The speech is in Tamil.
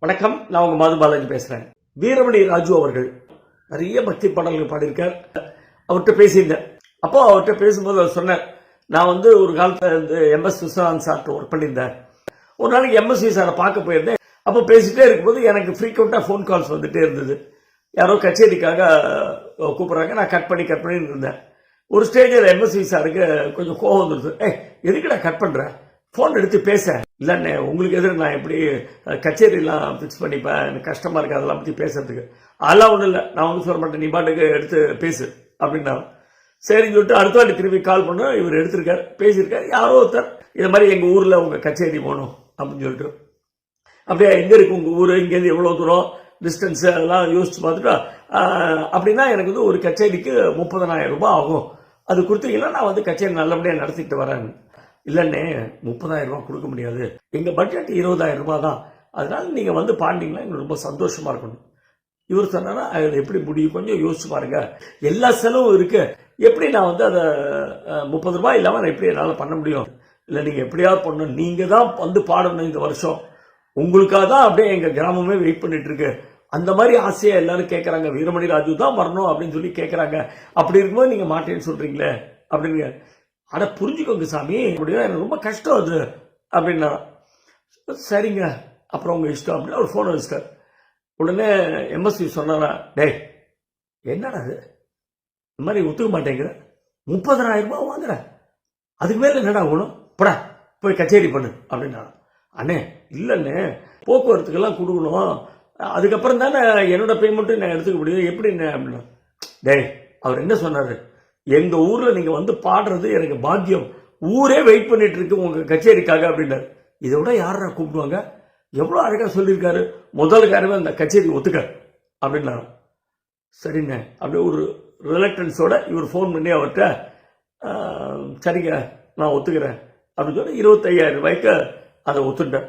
வணக்கம். நான் உங்க மது பாலாஜி பேசுறேன். வீரமணி ராஜு அவர்கள் நிறைய பக்தி பாடல்கள் பாடியிருக்கார். அவர்கிட்ட பேசியிருந்தேன். அப்போ அவர்கிட்ட பேசும்போது அவர் சொன்னார் நான் வந்து ஒரு காலத்தில் வந்து எம்எஸ் விஸ்வநாத் சார்ட்ட ஒர்க் பண்ணியிருந்தேன். ஒரு நாளைக்கு எம்எஸ்வி சாரை பார்க்க போயிருந்தேன். அப்போ பேசிட்டே இருக்கும்போது எனக்கு ஃப்ரீக்வெண்ட்டாக ஃபோன் கால்ஸ் வந்துட்டே இருந்தது. யாரோ கச்சேரிக்காக கூப்பிட்றாங்க. நான் கட் பண்ணி கட் பண்ணி இருந்தேன். ஒரு ஸ்டேஜில் எம்எஸ்வி சாருக்கு கொஞ்சம் கோவம் வந்துருது. ஏய் எதுக்குடா கட் பண்ணுறேன் ஃபோன் எடுத்து பேசுகிறேன் இல்லைண்ணே உங்களுக்கு எதிர நான் எப்படி கச்சேரிலாம் ஃபிக்ஸ் பண்ணிப்பேன் எனக்கு கஷ்டமாக இருக்குது அதெல்லாம் பற்றி பேசுறதுக்கு. அதெல்லாம் ஒன்றும் இல்லை. நான் ஒன்றும் சொல்ல மாட்டேன். நீ பாட்டுக்கு எடுத்து பேசு அப்படின்னா சரின்னு சொல்லிட்டு அடுத்த வாட்டி திரும்பி கால் பண்ண. இவர் எடுத்திருக்கார் பேசியிருக்காரு. யாரோ ஒருத்தர் இது மாதிரி எங்கள் ஊரில் உங்கள் கச்சேரி போகணும் அப்படின்னு சொல்லிட்டு. அப்படியே எங்கே இருக்குது உங்கள் ஊரு? இங்கேருந்து எவ்வளோ தூரம்? டிஸ்டன்ஸ் அதெல்லாம் யோசிச்சு பார்த்துட்டா அப்படின்னா எனக்கு வந்து ஒரு கச்சேரிக்கு முப்பதனாயிரம் ரூபாய் ஆகும். அது கொடுத்தீங்கன்னா நான் வந்து கச்சேரி நல்லபடியாக நடத்திட்டு வரேன். இல்லைண்ணே முப்பதாயிரம் ரூபா கொடுக்க முடியாது. எங்கள் பட்ஜெட் இருபதாயிரம் ரூபா தான். அதனால் நீங்கள் வந்து பாண்டிங்கன்னா எங்களுக்கு ரொம்ப சந்தோஷமாக இருக்கணும். இவர் சொன்னாரா அதில் எப்படி முடியும்? கொஞ்சம் யோசிச்சு பாருங்க. எல்லா செலவும் இருக்கு. எப்படி நான் வந்து அதை முப்பது ரூபாய் இல்லாமல் நான் எப்படி என்னால் பண்ண முடியும்? இல்லை நீங்கள் எப்படியாவது பண்ணணும். நீங்கள் தான் வந்து பாடணும் இந்த வருஷம். உங்களுக்காக தான் அப்படியே எங்கள் கிராமமே வெயிட் பண்ணிட்டு இருக்கு. அந்த மாதிரி ஆசையாக எல்லாரும் கேட்குறாங்க வீரமணி ராஜு தான் வரணும் அப்படின்னு சொல்லி கேட்குறாங்க அப்படி இருக்கும்போது நீங்கள் மாட்டேன்னு சொல்கிறீங்களே அப்படின்னு அட புரிஞ்சுக்கோங்க சாமி அப்படின்னா எனக்கு ரொம்ப கஷ்டம் அது அப்படின்னா. சரிங்க அப்புறம் உங்கள் இஷ்டம் அப்படின்னு அவர் ஃபோன் வச்சிட்டார் உடனே எம்எஸ்சி சொன்னாரா டேய் என்னடா அது இந்த மாதிரி ஒத்துக்க மாட்டேங்கிற. முப்பதனாயிரம் ரூபாய் வாங்குற. அதுக்கு மேலே என்னடா ஆகணும் படா போய் கச்சேரி பண்ணு அப்படின்னா அண்ணே இல்லைண்ணே போக்குவரத்துக்கெல்லாம் கொடுக்கணும். அதுக்கப்புறம் தானே என்னோட பேமெண்ட்டும் நான் எடுத்துக்க முடியும். எப்படிண்ணே அப்படின்னா டேய் அவர் என்ன சொன்னார்? எங்கள் ஊரில் நீங்கள் வந்து பாடுறது எனக்கு பாத்தியம் ஊரே வெயிட் பண்ணிட்டு இருக்கு உங்கள் கச்சேரிக்காக அப்படின்னாரு. இதை விட யாரா கூப்பிடுவாங்க? எவ்வளோ அழகாக சொல்லியிருக்காரு. முதல் அந்த கச்சேரி ஒத்துக்க அப்படின்னாரு. சரிண்ண. அப்படி ஒரு ரிலக்டன்ஸோட இவர் ஃபோன் பண்ணி அவர்கிட்ட சரிங்க நான் ஒத்துக்கிறேன். அப்படின்னு சொல்லி இருபத்தையாயிரம் ரூபாய்க்கு அதை ஒத்துட்டேன்